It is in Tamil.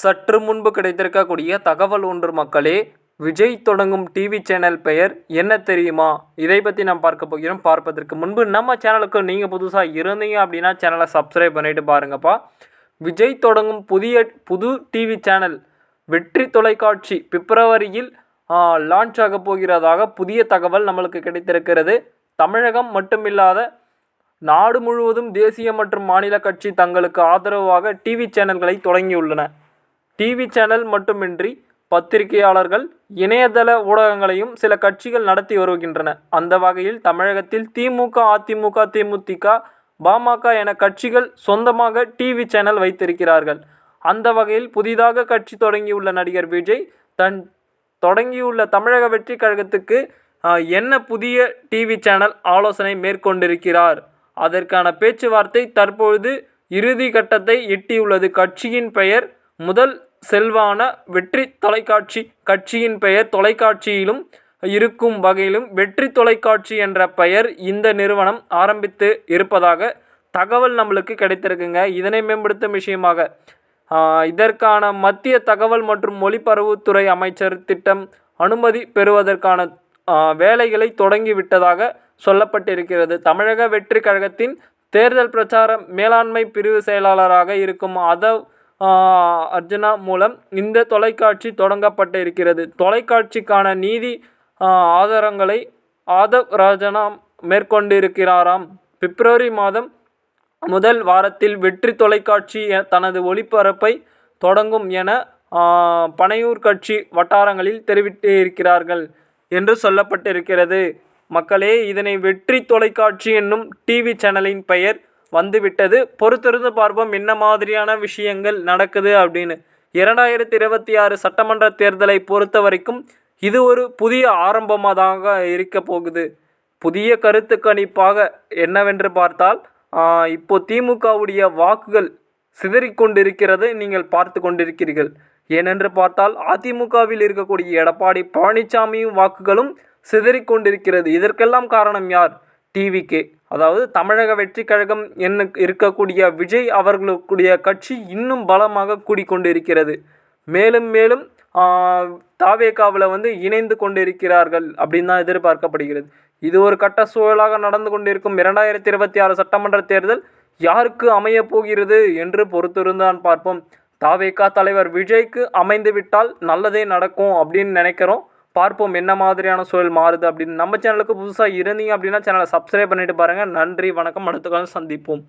சற்று முன்பு கிடைத்திருக்கக்கூடிய தகவல் ஒன்று மக்களே விஜய் தொடங்கும் டிவி சேனல் பெயர் என்ன தெரியுமா? இதை பற்றி நாம் பார்க்க போகிறோம். பார்ப்பதற்கு முன்பு நம்ம சேனலுக்கு நீங்கள் புதுசாக இருந்தீங்க அப்படின்னா சேனலை சப்ஸ்கிரைப் பண்ணிட்டு பாருங்கப்பா. விஜய் தொடங்கும் புதிய புது டிவி சேனல் வெற்றி தொலைக்காட்சி பிப்ரவரியில் லான்ச் ஆக போகிறதாக புதிய தகவல் நம்மளுக்கு கிடைத்திருக்கிறது. தமிழகம் மட்டுமில்லாத நாடு முழுவதும் தேசிய மற்றும் மாநில கட்சி தங்களுக்கு ஆதரவாக டிவி சேனல்களை தொடங்கியுள்ளன. டிவி சேனல் மட்டுமின்றி பத்திரிகையாளர்கள் இணையதள ஊடகங்களையும் சில கட்சிகள் நடத்தி வருகின்றன. அந்த வகையில் தமிழகத்தில் திமுக அதிமுக தேமுதிக பாமக என கட்சிகள் சொந்தமாக டிவி சேனல் வைத்திருக்கிறார்கள். அந்த வகையில் புதிதாக கட்சி தொடங்கியுள்ள நடிகர் விஜய் தன் தொடங்கியுள்ள தமிழக வெற்றி கழகத்துக்கு என்ன புதிய டிவி சேனல் ஆலோசனை மேற்கொண்டிருக்கிறார்? அதற்கான பேச்சுவார்த்தை தற்பொழுது இறுதி கட்டத்தை எட்டியுள்ளது. கட்சியின் பெயர் முதல் செல்வான வெற்றி தொலைக்காட்சி கட்சியின் பெயர் தொலைக்காட்சியிலும் இருக்கும் வகையிலும் வெற்றி தொலைக்காட்சி என்ற பெயர் இந்த நிறுவனம் ஆரம்பித்து இருப்பதாக தகவல் நம்மளுக்கு கிடைத்திருக்குங்க. இதனை மேம்படுத்தும் விஷயமாக இதற்கான மத்திய தகவல் மற்றும் ஒலிபரப்புத்துறை அமைச்சர் திட்டம் அனுமதி பெறுவதற்கான வேலைகளை தொடங்கிவிட்டதாக சொல்லப்பட்டிருக்கிறது. தமிழக வெற்றி கழகத்தின் தேர்தல் பிரச்சார மேலாண்மை பிரிவு செயலாளராக இருக்கும் அதவ் அர்ஜுனா மூலம் இந்த தொலைக்காட்சி தொடங்கப்பட்டிருக்கிறது. தொலைக்காட்சிக்கான நீதி ஆதாரங்களை ஆதவ் ராஜனா மேற்கொண்டிருக்கிறாராம். பிப்ரவரி மாதம் முதல் வாரத்தில் வெற்றி தொலைக்காட்சி தனது ஒளிபரப்பை தொடங்கும் என பனையூர் கட்சி வட்டாரங்களில் தெரிவித்து இருக்கிறார்கள் என்று சொல்லப்பட்டிருக்கிறது. மக்களே இதனை வெற்றி தொலைக்காட்சி என்னும் டிவி சேனலின் பெயர் வந்துவிட்டது. பொறுத்திருந்து பார்ப்போம் என்ன மாதிரியான விஷயங்கள் நடக்குது அப்படின்னு. இரண்டாயிரத்தி இருபத்தி ஆறு சட்டமன்ற தேர்தலை பொறுத்த வரைக்கும் இது ஒரு புதிய ஆரம்பமாக இருக்க போகுது. புதிய கருத்து கணிப்பாக என்னவென்று பார்த்தால் இப்போ திமுகவுடைய வாக்குகள் சிதறிக்கொண்டிருக்கிறது நீங்கள் பார்த்து கொண்டிருக்கிறீர்கள். ஏனென்று பார்த்தால் அதிமுகவில் இருக்கக்கூடிய எடப்பாடி பழனிசாமியும் வாக்குகளும் சிதறிக்கொண்டிருக்கிறது. இதற்கெல்லாம் காரணம் யார்? டிவிகே அதாவது தமிழக வெற்றி கழகம் என்ன இருக்கக்கூடிய விஜய் அவர்களுக்குடைய கட்சி இன்னும் பலமாக கூடிக்கொண்டிருக்கிறது. மேலும் மேலும் தாவேகாவில் வந்து இணைந்து கொண்டிருக்கிறார்கள் அப்படின்னு தான் எதிர்பார்க்கப்படுகிறது. இது ஒரு கட்ட சூழலாக நடந்து கொண்டிருக்கும் இரண்டாயிரத்தி இருபத்தி ஆறு சட்டமன்ற தேர்தல் யாருக்கு அமையப் போகிறது என்று பொறுத்திருந்தான் பார்ப்போம். தாவேகா தலைவர் விஜய்க்கு அமைந்துவிட்டால் நல்லதே நடக்கும் அப்படின்னு நினைக்கிறோம். பார்ப்போம் என்ன மாதிரியான சூழல் மாறுது அப்படின்னு. நம்ம சேனலுக்கு புதுசாக இருந்தீங்க அப்படின்னா சேனலை சப்ஸ்கிரைப் பண்ணிட்டு பாருங்கள் நன்றி வணக்கம். அடுத்த காலம் சந்திப்போம்.